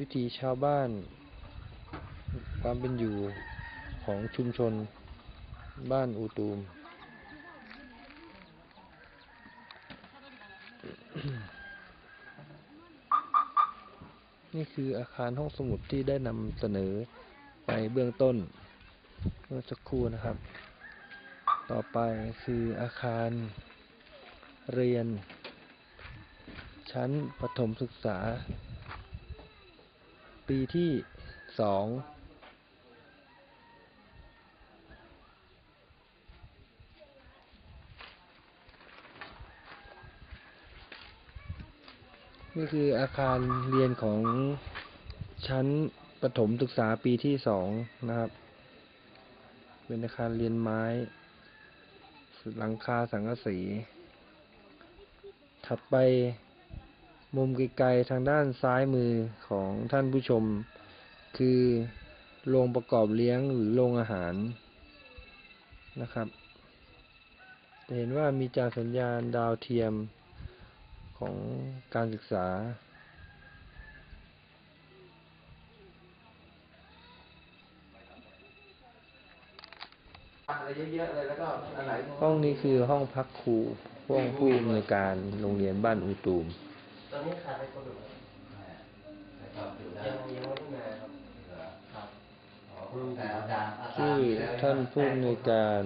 วิถีชาวบ้าน ความเป็นอยู่ของชุมชนบ้านอูตูม นี่คืออาคารห้องสมุดที่ได้นำเสนอไปเบื้องต้นเมื่อสักครู่นะครับ ต่อไปคืออาคารเรียน ชั้นประถมศึกษา ปีที่สองนี่คืออาคารเรียนของชั้นประถมศึกษาปีที่สองนะครับ เป็นอาคารเรียนไม้ หลังคาสังกะสี ถัดไป มุมไกลๆทางด้านซ้ายมือของท่านผู้ชม คือโรงประกอบเลี้ยงหรือโรงอาหารนะครับจะเห็นว่ามีจานสัญญาณดาวเทียมของการศึกษาหนห้องนี้คือห้องพักครูห้องผู้อำนวยการโรงเรียนบ้านอูตูม ตอนนี้ขาดไปคนหนึ่งยังยังไม่ได้มาครับครับชื่อท่านผู้อำนวยการ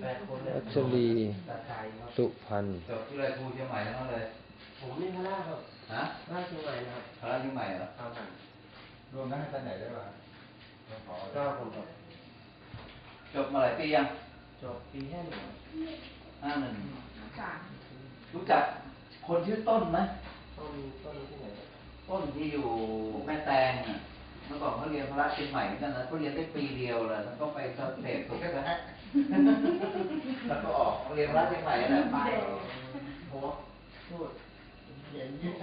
แปดคนเนี่ยวัชรีตาไทยครับสุพันธ์จบที่ไรครูเชียงใหม่ทั้งนั้นเลย ผมนี่พระราชครับฮะพระราชเชียงใหม่นะครับพระเชียงใหม่เหรอครับผมรวมนั้นไปไหนได้บ้างก็ผมครับจบมาหลายปียัง จบปีแค่หนึ่งครับห้าหนึ่งรู้จัก คนชื่อต้นไหมต้นต้นที่ไหนครับต้นที่อยู่แม่แตงอะเมื่อก่อนเขาเรียนพระเชียงใหม่เหมือนกันนะเขาเรียนได้ปีเดียวเลยแล้วก็ไปสเตจตรงนั้นแล้วก็ออกเรียนพระเชียงใหม่นั่นแหละไปโอ้พูดเย็นยิ่งไป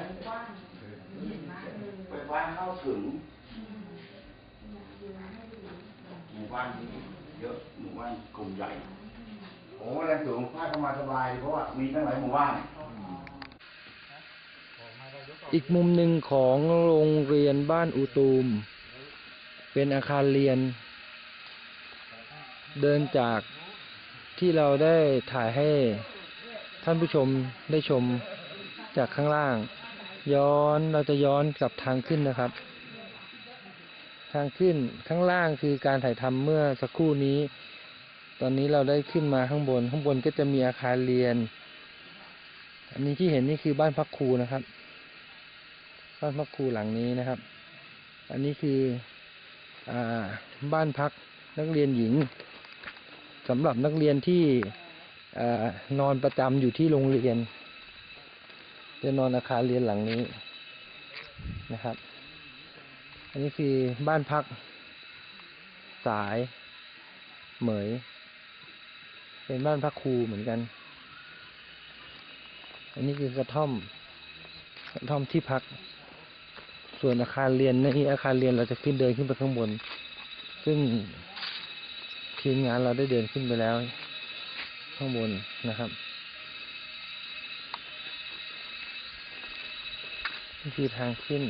บ้านเข้าถึงหมู่บ้านนี้เยอะหมู่บ้านกลุ่มใหญ่โอ้แรงสูงพาดเข้ามาสบายเพราะว่ามีตั้งหลายหมู่บ้าน อีกมุมหนึ่งของโรงเรียนบ้านอูตูม เป็นอาคารเรียน เดินจากที่เราได้ถ่ายให้ท่านผู้ชมได้ชมจากข้างล่าง ย้อนเราจะย้อนกลับทางขึ้นนะครับ ทางขึ้นข้างล่างคือการถ่ายทำเมื่อสักครู่นี้ ตอนนี้เราได้ขึ้นมาข้างบน ข้างบนก็จะมีอาคารเรียน อันนี้ที่เห็นนี่คือบ้านพักครูนะครับ บ้านพักครูหลังนี้นะครับ อันนี้คืออบ้านพักนักเรียนหญิงสำหรับนักเรียนที่อนอนประจำอยู่ที่โรงเรียน จะนอนอาคารเรียนหลังนี้นะครับ อันนี้คือบ้านพัก สายเหมย เป็นบ้านพักครูเหมือนกัน อันนี้คือกระท่อมกระท่อมที่พัก ส่วนอาคารเรียนในอาคารเรียนเราจะขึ้นเดินขึ้นไปข้างบน ซึ่งทีมงานเราได้เดินขึ้นไปแล้ว ข้างบนนะครับนี่คือทางขึ้น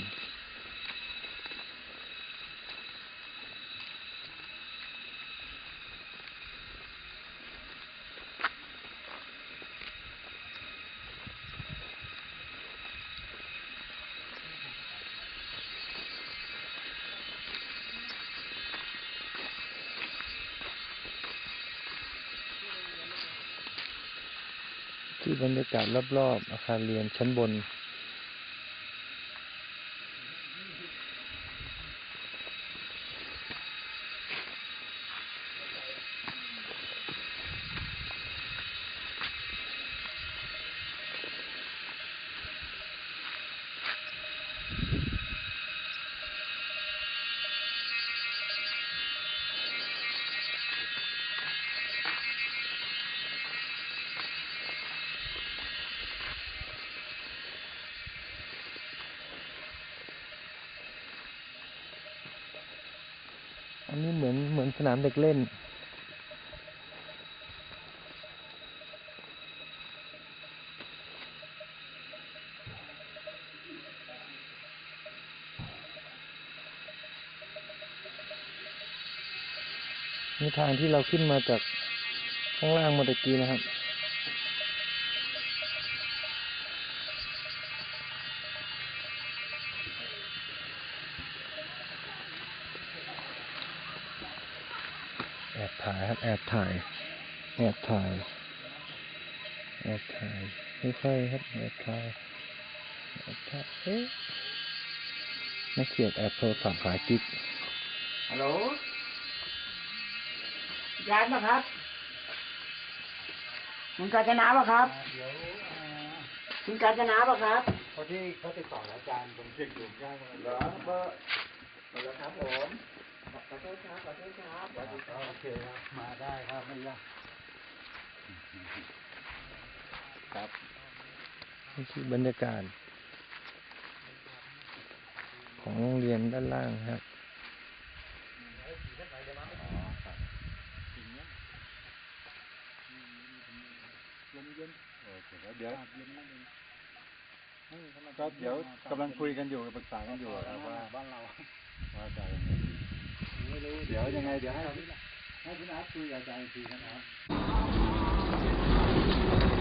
ที่บรรยากาศรอบๆอาคารเรียนชั้นบนันนี้เหมือนเหมือนสนามเด็กเล่น นี่ทางที่เราขึ้นมาจากข้างล่างมาตะกี้นะครับ แอบถ่าย แอบถ่าย แอบถ่ายไม่ค่อยครับแอบถ่ายแอบถ่ายเอ๊ะนักเขียนแอบโทรศัพท์หากิ๊กฮัลโหลยายป่ะครับคุณกาญจนาป่ะครับคุณกาญจนาป่ะครับพอที่เขาติดต่ออาจารย์ผมเช็คอยู่ได้ไหมเหรอเบอร์เบอร์ครับผม ขอโทษครับขอโทษครับขอโทษครับโอเคครับมาได้ครับไม่ยากครับนี่คือบรรยากาศของโรงเรียนด้านล่างครับเดี๋ยวก็เดี๋ยวกำลังคุยกันอยู่ปรึกษากันอยู่ครับว่าบ้านเราว่าจะยังไงไม่รู้ เดี๋ยวยังไงเดี๋ยวให้ให้คุณอาร์ตคุยกับอาจารย์อีกทีนะครับ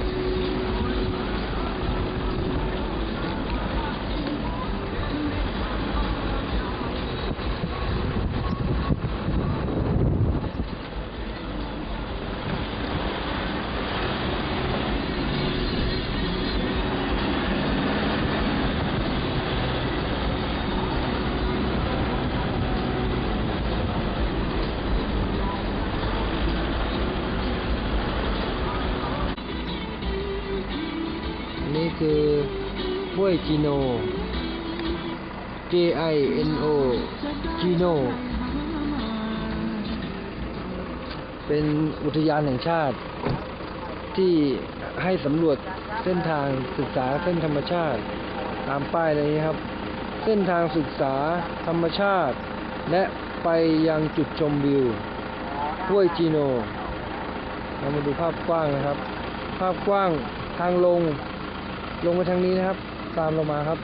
คือห้วยจีโน J I N O จีโน เป็นอุทยานแห่งชาติ ที่ให้สำรวจเส้นทางศึกษาเส้นธรรมชาติ ตามป้ายเลยนะครับ เส้นทางศึกษาธรรมชาติ และไปยังจุดชมวิวห้วยจีโนเรามาดูภาพกว้างนะครับ ภาพกว้างทางลง ลงไปทางนี้นะครับ ตามเรามาครับ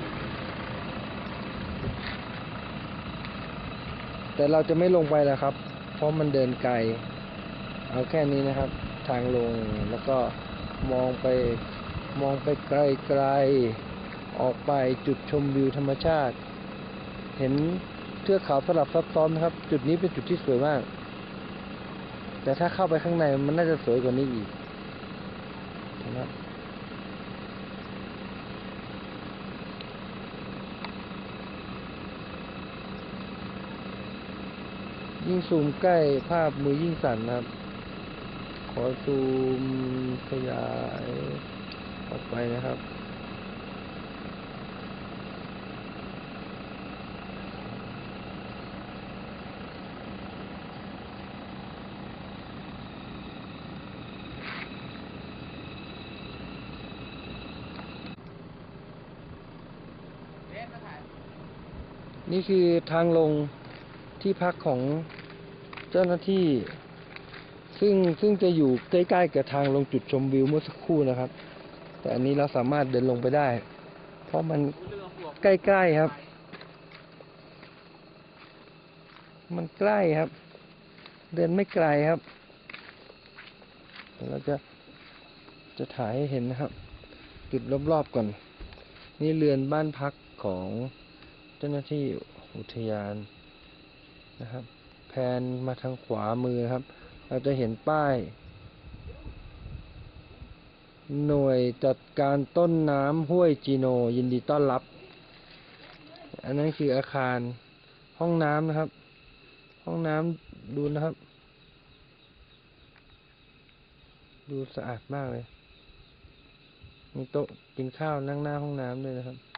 แต่เราจะไม่ลงไปแล้วครับ เพราะมันเดินไกล เอาแค่นี้นะครับ ทางลงแล้วก็มองไปมองไปไกลๆออกไปจุดชมวิวธรรมชาติ เห็นเทือกเขาสลับซับซ้อนนะครับ จุดนี้เป็นจุดที่สวยมาก แต่ถ้าเข้าไปข้างในมันน่าจะสวยกว่านี้อีกนะครับ ยิ่งซูมใกล้ภาพมือยิ่งสั่นนะครับ ขอซูมขยายออกไปนะครับ นี่คือทางลง ที่พักของเจ้าหน้าที่ ซึ่งซึ่งจะอยู่ใกล้ๆกับทางลงจุดชมวิวเมื่อสักครู่นะครับ แต่อันนี้เราสามารถเดินลงไปได้ เพราะมันใกล้ๆครับ มันใกล้ครับ เดินไม่ไกลครับเดี๋ยวเราจะจะถ่ายให้เห็นนะครับ จุดรอบๆก่อน นี่เรือนบ้านพักของเจ้าหน้าที่อุทยาน นะครับแผนมาทางขวามือครับ เราจะเห็นป้าย หน่วยจัดการต้นน้ำห้วยจีโน ยินดีต้อนรับ อันนั้นคืออาคารห้องน้ำนะครับ ห้องน้ำดูนะครับ ดูสะอาดมากเลย มีโต๊ะกินข้าวนั่งหน้าห้องน้ำด้วยนะครับ